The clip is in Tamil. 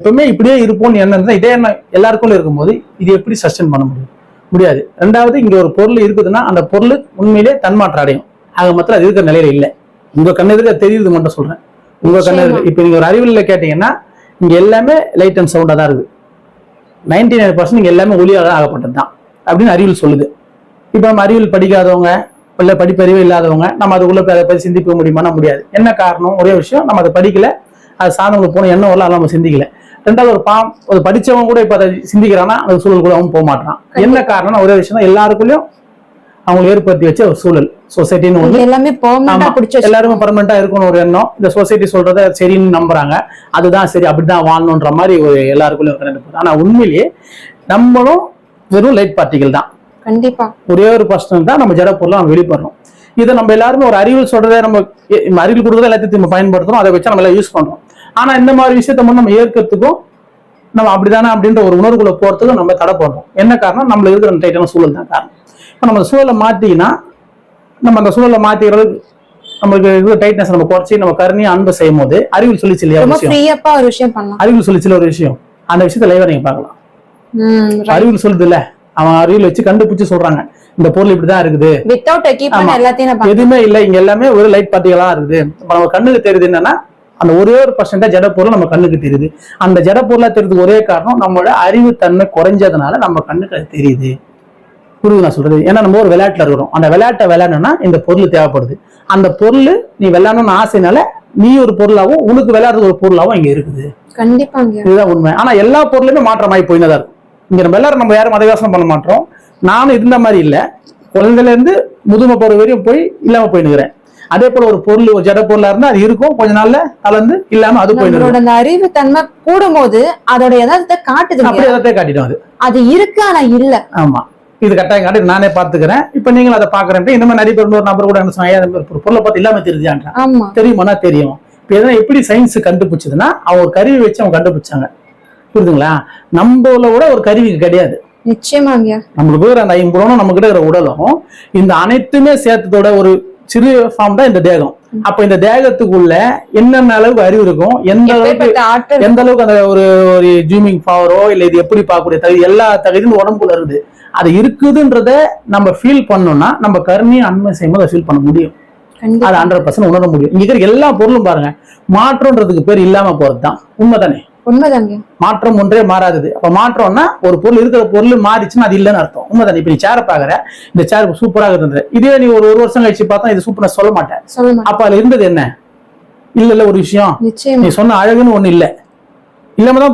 எப்பவுமே இப்படியே இருப்போம்னு எண்ணம் இருந்தா இதே எண்ணம் எல்லாருக்குள்ள இருக்கும்போது இது எப்படி சஸ்டெயின் பண்ண முடியும்? முடியாது. ரெண்டாவது இங்க ஒரு பொருள் இருக்குதுன்னா அந்த பொருள் உண்மையிலே தன்மாற்றம் அடையும். ஆக மொத்தம் அது இருக்கிற நிலையில இல்ல. உங்க கண்ணு எதிர்க்க தெரியுது மட்டும் சொல்றேன். உங்க கண்ணு எதிர்க்க இப்ப நீங்க ஒரு அறிவியல்ல கேட்டீங்கன்னா இங்க எல்லாமே லைட் அண்ட் சவுண்டா தான் இருக்குது நைன்டி நைன் பர்சன்ட் இங்க எல்லாமே ஒளியாக ஆகப்பட்டது தான் அப்படின்னு அறிவியல் சொல்லுது. இப்போ நம்ம அறிவியல் படிக்காதவங்க இல்ல படிப்பறிவு இல்லாதவங்க நம்ம அதுக்குள்ள அதை பத்தி சிந்திக்க முடியுமானா முடியாது. என்ன காரணம்? ஒரே விஷயம் நம்ம அதை படிக்கல. அது சார்ந்தவங்களுக்கு போன எண்ணம் வரல அதெல்லாம் நம்ம சிந்திக்கல. ரெண்டாவது ஒரு பாம் ஒரு படிச்சவங்க கூட இப்ப அதை சிந்திக்கிறான்னா அந்த சூழல் கூட அவன் போக மாட்டான் என்ன காரணம்னா ஒரே விஷயம் தான் எல்லாருக்குள்ளயும் அவங்க ஏற்படுத்தி வச்ச ஒரு சூழல் சொசைட்டின்னு இது எல்லாமே. எல்லாருமே பர்மனண்டா இருக்கணும் ஒரு எண்ணம். இந்த சொசைட்டி சொல்றத சரின்னு நம்புறாங்க. அதுதான் சரி அப்படிதான் வாழணுன்ற மாதிரி ஒரு எல்லாருக்குள்ளயும் எண்ணம். ஆனா உண்மையிலேயே நம்மளும் வெறும் லைட் பார்ட்டிகள் தான். கண்டிப்பா. ஒரே ஒரு பர்சன் தான் நம்ம ஜட பொருளை நம்ம வெளிப்படுறோம். இதை நம்ம எல்லாருமே ஒரு அறிவியல் சொல்றதை நம்ம அறிவியல் கொடுக்குறத எல்லாத்தையும் நம்ம பயன்படுத்துறோம். அதை வச்சு நம்ம எல்லாம் யூஸ் பண்றோம். ஆனா இந்த மாதிரி விஷயத்த மட்டும் நம்ம ஏற்கிறதுக்கும் நம்ம அப்படிதானே அப்படின்ற ஒரு உணர்வுக்குள்ள போறதுக்கும் நம்ம தடை பண்றோம். என்ன காரணம்? நம்மள இருக்கிற டைட்டான சூழல் தான் காரணம். இப்போ நம்ம சூழலை மாத்திக்கினா நம்ம அந்த சூழலை மாத்திக்கிறது நமக்கு இருக்கிற டைட்னஸ் நம்ம குறைச்சி நம்ம கருணையை அன்பு செய்யும் போது அறிவியல் சொல்லிச்சு இல்லையா ஒரு விஷயம்? அறிவியல் சொல்லிச்சுல ஒரு விஷயம். அந்த விஷயத்தை லைவா நீங்க பார்க்கலாம். அறிவியல் சொல்லுது இல்ல அவன் அறிவியல் வச்சு கண்டுபிடிச்சு சொல்றாங்க. இந்த பொருள் இப்படிதான் இருக்குது. வித்தவுட். எதுவுமே இல்ல. இங்க எல்லாமே ஒரு லைட் பார்ட்டிகளா இருக்குது. நம்ம கண்ணுக்கு தெரியுது என்னன்னா அந்த ஒரே ஒரு பர்சன்டா ஜட பொருள் நம்ம கண்ணுக்கு தெரியுது. அந்த ஜட பொருளா தெரியுது ஒரே காரணம் நம்மளோட அறிவு தன்மை குறைஞ்சதுனால நம்ம கண்ணுக்கு அது தெரியுது. புரியுது நான் சொல்றது? ஏன்னா நம்ம ஒரு விளையாட்டுல இருக்கிறோம். அந்த விளையாட்டை விளையாடணும்னா இந்த பொருள் தேவைப்படுது. அந்த பொருள் நீ விளையாடணும்னு ஆசைனால நீ ஒரு பொருளாவும் உனக்கு விளையாடுறது ஒரு பொருளாவும் இங்க இருக்குது. கண்டிப்பாங்க. இதுதான் உண்மை. ஆனா எல்லா பொருளுமே மாற்றமாயி போயினதா இருக்கும். இங்க நம்ம எல்லாரும் நம்ம யாரும் மதவியாசனம் பண்ண மாட்டோம். நானும் இருந்த மாதிரி இல்ல. குழந்தையில இருந்து முதுமை போற வரையும் போய் இல்லாம போயினுக்கிறேன். அதே போல ஒரு பொருள் ஒரு ஜட பொருளா இருந்தா அது இருக்கும். கொஞ்ச நாள்ல கலந்து இல்லாம அது நம்மளோட அந்த அறிவு தன்மை கூடும்போது அதோட யதார்த்தத்தை காட்டுதுங்க அப்படியே அதை காட்டிடும் அது. அது இருக்கு ஆனா இல்ல. ஆமா. இது கட்டாயம் காட்டி நானே பாத்துக்கிறேன் இப்ப நீங்களும் அதை பாக்குறேன் இந்த மாதிரி நிறைய பேர் இன்னொரு நபர் கூட என்ன சொன்னாங்க "ஏன் இந்த மாதிரி ஒரு பொருளை பார்த்து இல்லாம ஆமா. தெரியுமானா? தெரியும். இப்ப இதெல்லாம் எப்படி சயின்ஸ் கண்டுபிடிச்சதுன்னா அவன் ஒரு கருவி வச்சு அவங்க கண்டுபிடிச்சாங்க. புரியுதுங்களா? நம்மள விட ஒரு கருவி கிடையாது. நிச்சயமாங்க. நம்மளுக்கு இருக்கிற அந்த ஐம்புலனும் நம்ம கிட்ட இருக்கிற உடலும் இந்த அனைத்துமே சேர்த்ததோட ஒரு சிறு ஃபார்ம் தான் இந்த தேகம். அப்ப இந்த தேகத்துக்குள்ள என்னென்ன அளவுக்கு அறிவு இருக்கும் எந்த அளவுக்கு எந்த அளவுக்கு அந்த ஒரு ஒரு ஜூமிங் பவரோ இல்ல இது எப்படி பார்க்கக்கூடிய தகுதி எல்லா தகுதியும் உடம்புல இருக்குது. அது இருக்குதுன்றத நம்ம ஃபீல் பண்ணோம்னா நம்ம கருணையும் அண்மை செய்யும்போது ஃபீல் பண்ண முடியும். அது ஹண்ட்ரட் பர்சன்ட் உணர முடியும். இங்க இருக்கிற எல்லா பொருளும் பாருங்க மாற்றம்ன்றதுக்கு பேர் இல்லாம போறது தான் உண்மைதானே? உண்மைதாங்க. மாற்றம் ஒன்றே மாறாதது. அப்ப மாற்றம்னா ஒரு பொருள் இருக்கிற பொருள் மாறிச்சுன்னா அது இல்லைன்னு அர்த்தம். உண்மைதானே? இப்ப நீ சேரை பாக்குற இந்த சேர் சூப்பராக இருந்தது. இதே நீ ஒரு ஒரு வருஷம் கழிச்சு பார்த்தா இது சூப்பரா சொல்ல மாட்டேன். அப்ப அதுல இருந்தது என்ன? இல்ல இல்ல ஒரு விஷயம். நீ சொன்ன அழகுன்னு ஒண்ணு இல்ல. இல்லாம தான்